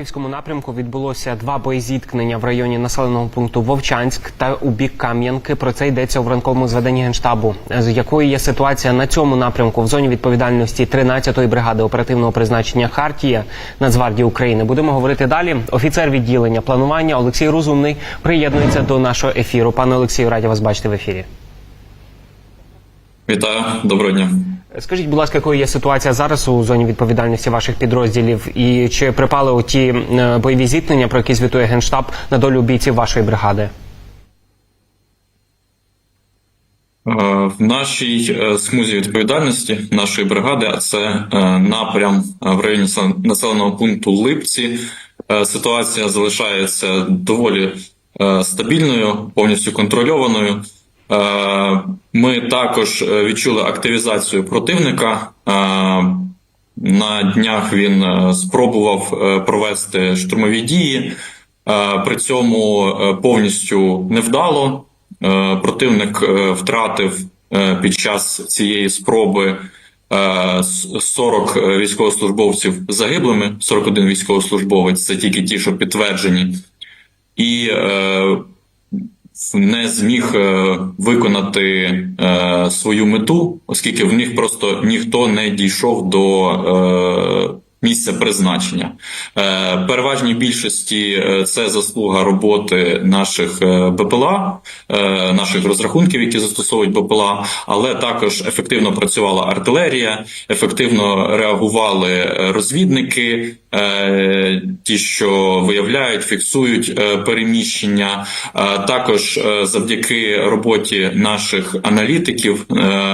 Київському напрямку відбулося два боєзіткнення в районі населеного пункту Вовчанськ та у бік Кам'янки. Про це йдеться у ранковому зведенні генштабу. З якою є ситуація на цьому напрямку в зоні відповідальності 13-ї бригади оперативного призначення Хартія Нацгвардії України. Будемо говорити далі. Офіцер відділення планування Олексій Розумний приєднується до нашого ефіру. Пане Олексію, раді вас бачити в ефірі. Вітаю, доброго дня. Скажіть, будь ласка, якою є ситуація зараз у зоні відповідальності ваших підрозділів, і чи припали у ті е, бойові зіткнення, про які звітує генштаб на долю бійців вашої бригади? Е, В нашій е, смузі відповідальності нашої бригади, а це напрям в районі населеного пункту Липці. Ситуація залишається доволі стабільною, повністю контрольованою. Е, Ми також е, відчули активізацію противника. Е, На днях він спробував провести штурмові дії, при цьому повністю невдало. Противник втратив під час цієї спроби е, 40 військовослужбовців загиблими, 41 військовослужбовець, це тільки ті, що підтверджені, і не зміг е, виконати е, свою мету, оскільки в них просто ніхто не дійшов до е, місця призначення. Е, переважній більшості е, це заслуга роботи наших е, БПЛА, наших розрахунків, які застосовують БПЛА, але також ефективно працювала артилерія, ефективно реагували розвідники, ті, що виявляють, фіксують переміщення. Також завдяки роботі наших аналітиків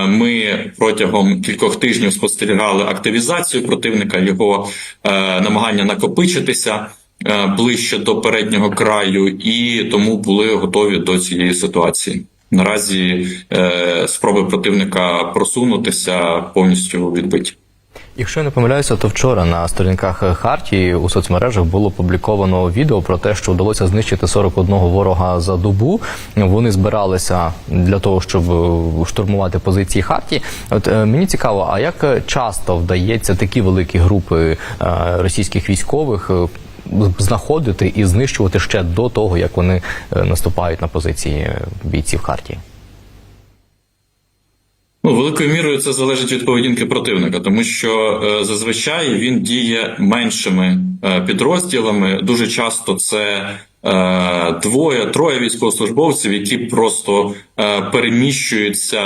ми протягом кількох тижнів спостерігали активізацію противника, його е, намагання накопичитися. е, Ближче до переднього краю, і тому були готові до цієї ситуації. Наразі е, спроби противника просунутися повністю відбиті. Якщо я не помиляюся, то вчора на сторінках Хартії у соцмережах було опубліковано відео про те, що вдалося знищити 41 ворога за добу. Вони збиралися для того, щоб е, штурмувати позиції Хартії. От е, мені цікаво, а як часто вдається такі великі групи е, російських військових знаходити і знищувати ще до того, як вони наступають на позиції бійців Хартії? Ну, великою мірою це залежить від поведінки противника, тому що е, зазвичай він діє меншими е, підрозділами. Дуже часто це двоє, троє військовослужбовців, які просто е, переміщуються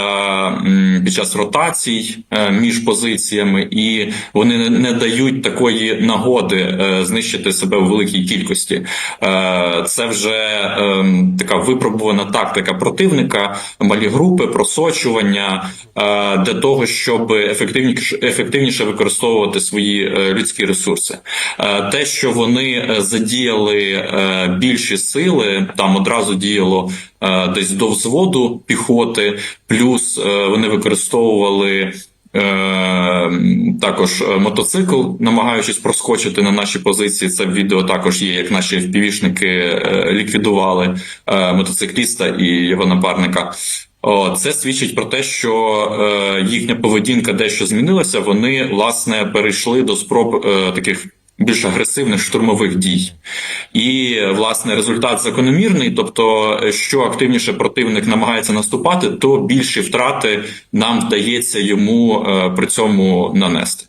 під час ротацій е, між позиціями, і вони не, дають такої нагоди е, знищити себе в великій кількості. Е, це вже е, така випробувана тактика противника, малі групи, просочування е, для того, щоб ефективніше, ефективніше використовувати свої е, людські ресурси. Е, те, що вони е, задіяли е, більші сили, там одразу діяло е, десь до взводу піхоти, плюс е, вони використовували. Е, також мотоцикл, намагаючись проскочити на наші позиції. Це відео також є, як наші впівішники ліквідували мотоцикліста і його напарника. Це свідчить про те, що їхня поведінка дещо змінилася. Вони власне перейшли до спроб таких більш агресивних штурмових дій, і власне результат закономірний. Тобто, що активніше противник намагається наступати, то більші втрати нам вдається йому е, при цьому нанести.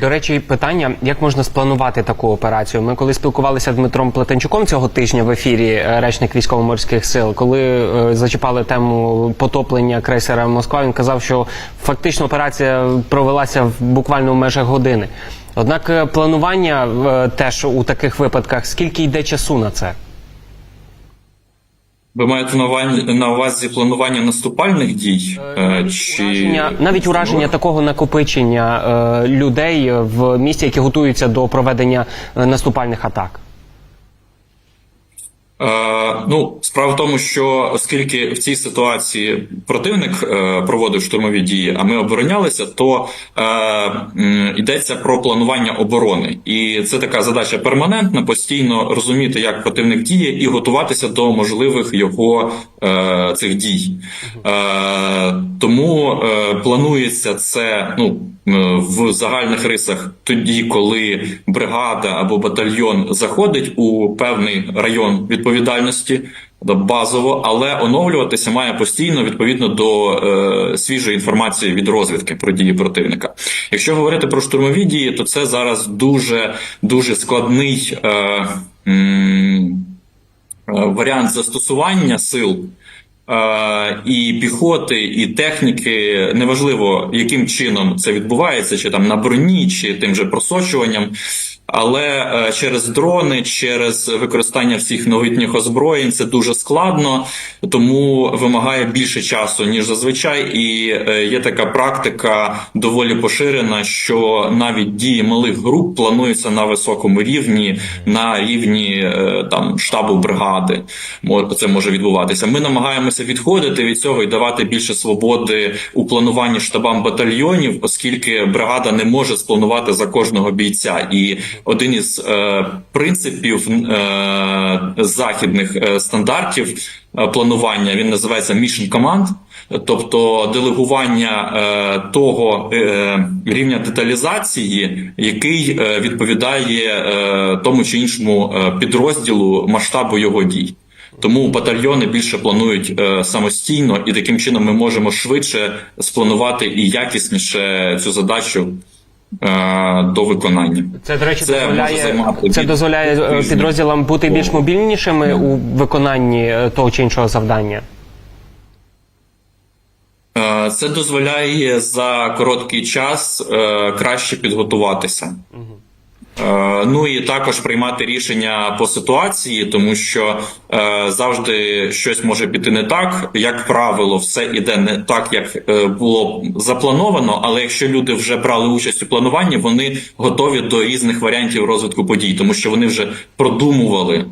До речі, питання: як можна спланувати таку операцію? Ми коли спілкувалися з Дмитром Плетенчуком цього тижня в ефірі, е, речник військово-морських сил, коли е, зачіпали тему потоплення крейсера Москва, він казав, що фактично операція провелася в буквально в межах години. Однак е, планування е, теж у таких випадках, скільки йде часу на це? Ви маєте на увазі, на увазі планування наступальних дій? навіть чи Ураження, навіть ураження такого накопичення е, людей в місті, які готуються до проведення е, наступальних атак. Е, ну, справа в тому, що оскільки в цій ситуації противник е, проводив штурмові дії, а ми оборонялися, то е, йдеться про планування оборони, і це така задача перманентна, постійно розуміти, як противник діє, і готуватися до можливих його е, цих дій. Е, тому е, планується це ну в загальних рисах тоді, коли бригада або батальйон заходить у певний район відповідальності тобто базово, але оновлюватися має постійно відповідно до е, свіжої інформації від розвідки про дії противника. Якщо говорити про штурмові дії, то це зараз дуже дуже складний. Е, е, варіант застосування сил е, і піхоти, і техніки, неважливо яким чином це відбувається, чи там на броні, чи тим же просочуванням. Але е, через дрони, через використання всіх новітніх озброєнь це дуже складно, тому вимагає більше часу ніж зазвичай. І е, є така практика доволі поширена, що навіть дії малих груп плануються на високому рівні, на рівні е, там штабу бригади. Це може відбуватися. Ми намагаємося відходити від цього і давати більше свободи у плануванні штабам батальйонів, оскільки бригада не може спланувати за кожного бійця. І один із е, принципів е, західних е, стандартів е, планування він називається Mission Command, тобто делегування е, того е, рівня деталізації, який е, відповідає е, тому чи іншому е, підрозділу масштабу його дій. Тому батальйони більше планують е, самостійно, і таким чином ми можемо швидше спланувати і якісніше цю задачу до виконання. Це, до речі, Це дозволяє, це дозволяє е, підрозділам бути більш мобільнішими у виконанні е, того чи іншого завдання. Е, Це дозволяє за короткий час е, краще підготуватися. Е, Ну і також приймати рішення по ситуації, тому що е, завжди щось може піти не так. Як правило, все іде не так, як е, було заплановано. Але якщо люди вже брали участь у плануванні, вони готові до різних варіантів розвитку подій, тому що вони вже продумували,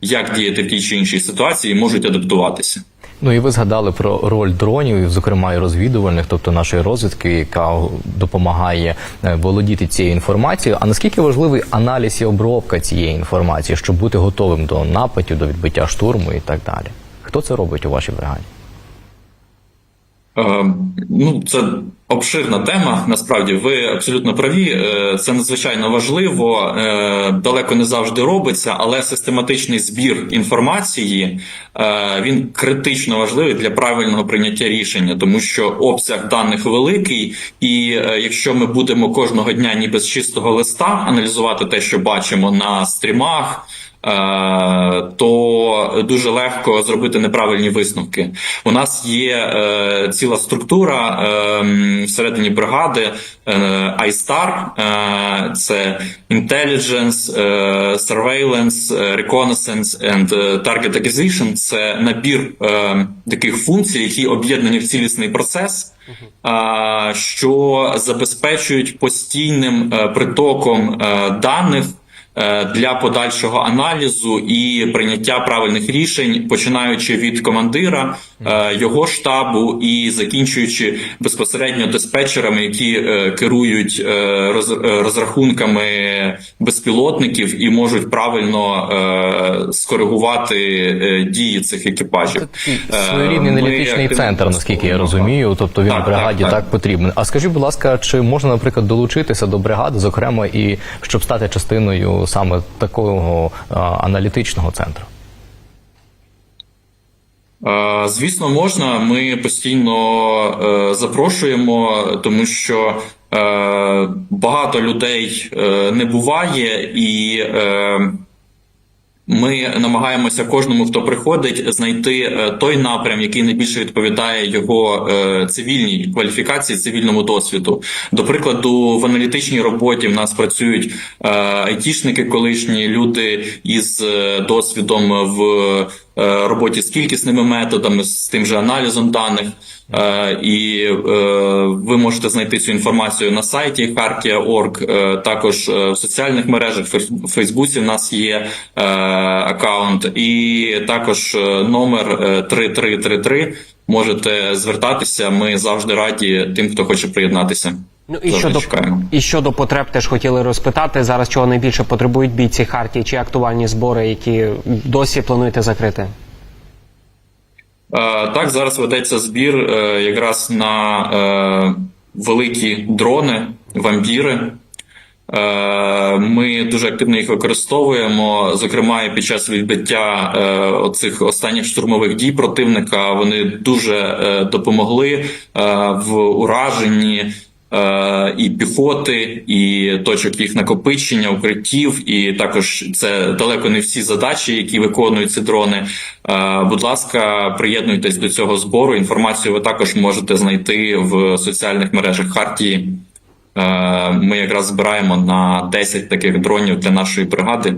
як діяти в тій чи іншій ситуації, і можуть адаптуватися. Ну і ви згадали про роль дронів, зокрема і розвідувальних, тобто нашої розвідки, яка допомагає е, володіти цією інформацією. А наскільки важливий аналіз і обробка цієї інформації, щоб бути готовим до нападів, до відбиття штурму і так далі? Хто це робить у вашій бригаді? Е, Ну, це обширна тема. Насправді, ви абсолютно праві. Е, Це надзвичайно важливо. Е, Далеко не завжди робиться, але систематичний збір інформації він критично важливий для правильного прийняття рішення, тому що обсяг даних великий, і якщо ми будемо кожного дня, ніби з чистого листа, аналізувати те, що бачимо на стрімах. Е, То дуже легко зробити неправильні висновки. У нас є е, ціла структура е, всередині бригади iStar, це Intelligence, Surveillance, Reconnaissance and Target Acquisition. Це набір таких функцій, які об'єднані в цілісний процес. Що забезпечують постійним притоком даних для подальшого аналізу і прийняття правильних рішень, починаючи від командира, е, його штабу і закінчуючи безпосередньо диспетчерами, які е, керують е, е, розрахунками безпілотників і можуть правильно е, скоригувати е, дії цих екіпажів. Е, Своєрідний аналітичний активно центр, наскільки я розумію. Тобто він Так, бригаді так, так, так. потрібен. А скажіть, будь ласка, чи можна, наприклад, долучитися до бригади, зокрема, і щоб стати частиною саме такого аналітичного центру? Звісно, можна. Ми постійно е, запрошуємо, тому що е, багато людей е, не буває, і ми намагаємося кожному, хто приходить, знайти е, той напрям, який найбільше відповідає його е, цивільній кваліфікації, цивільному досвіду. До прикладу, в аналітичній роботі в нас працюють е, айтішники, колишні люди із досвідом в роботі з кількісними методами, з тим же аналізом даних. Е, І е, ви можете знайти цю інформацію на сайті е, також е, в соціальних мережах, в Фейсбуці в нас є е, аккаунт, і також е, номер е, 3333. Можете звертатися. Ми завжди раді тим, хто хоче приєднатися. Ну і щодо і щодо потреб теж хотіли розпитати зараз, чого найбільше потребують бійці Хартії, чи актуальні збори, які досі плануєте закрити? Е, Так, зараз ведеться збір е, якраз на великі дрони, вампіри. Е, Ми дуже активно їх використовуємо. Зокрема, під час відбиття е, оцих останніх штурмових дій противника вони дуже е, допомогли е, в ураженні е, і піхоти, і точок їх накопичення, укриттів, і також це далеко не всі задачі, які виконують ці дрони. Е, Будь ласка, приєднуйтесь до цього збору. Інформацію ви також можете знайти в соціальних мережах Хартії. Е, Ми якраз збираємо на 10 таких дронів для нашої бригади,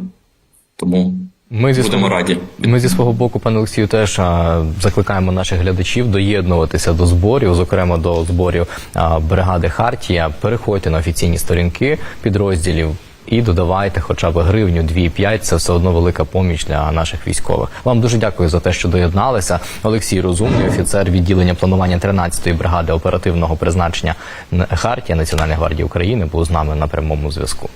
тому Ми зі будемо свого- раді. Ми зі свого боку, пане Олексію, теж а, закликаємо наших глядачів доєднуватися до зборів, зокрема до зборів а, бригади Хартія. Переходьте на офіційні сторінки підрозділів. І додавайте хоча б гривню 2,5, це все одно велика поміч для наших військових. Вам дуже дякую за те, що доєдналися. Олексій Розумний, офіцер відділення планування 13-ї бригади оперативного призначення Хартія Національної гвардії України, був з нами на прямому зв'язку.